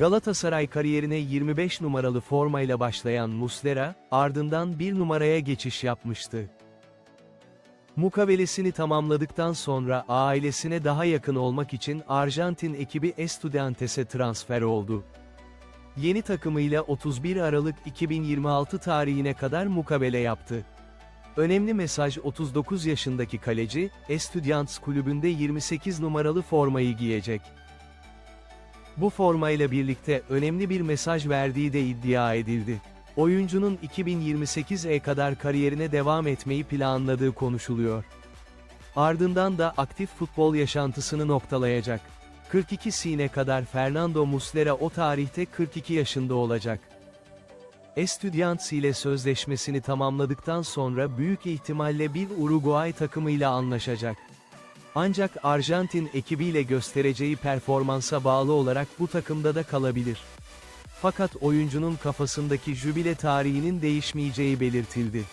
Galatasaray kariyerine 25 numaralı formayla başlayan Muslera, ardından 1 numaraya geçiş yapmıştı. Mukavelesini tamamladıktan sonra ailesine daha yakın olmak için Arjantin ekibi Estudiantes'e transfer oldu. Yeni takımıyla 31 Aralık 2026 tarihine kadar mukabele yaptı. Önemli mesaj 39 yaşındaki kaleci, Estudiantes kulübünde 28 numaralı formayı giyecek. Bu formayla birlikte önemli bir mesaj verdiği de iddia edildi. Oyuncunun 2028'e kadar kariyerine devam etmeyi planladığı konuşuluyor. Ardından da aktif futbol yaşantısını noktalayacak. 42 sine kadar Fernando Muslera o tarihte 42 yaşında olacak. Estudiantes ile sözleşmesini tamamladıktan sonra büyük ihtimalle bir Uruguay takımıyla anlaşacak. Ancak Arjantin ekibiyle göstereceği performansa bağlı olarak bu takımda da kalabilir. Fakat oyuncunun kafasındaki jübile tarihinin değişmeyeceği belirtildi.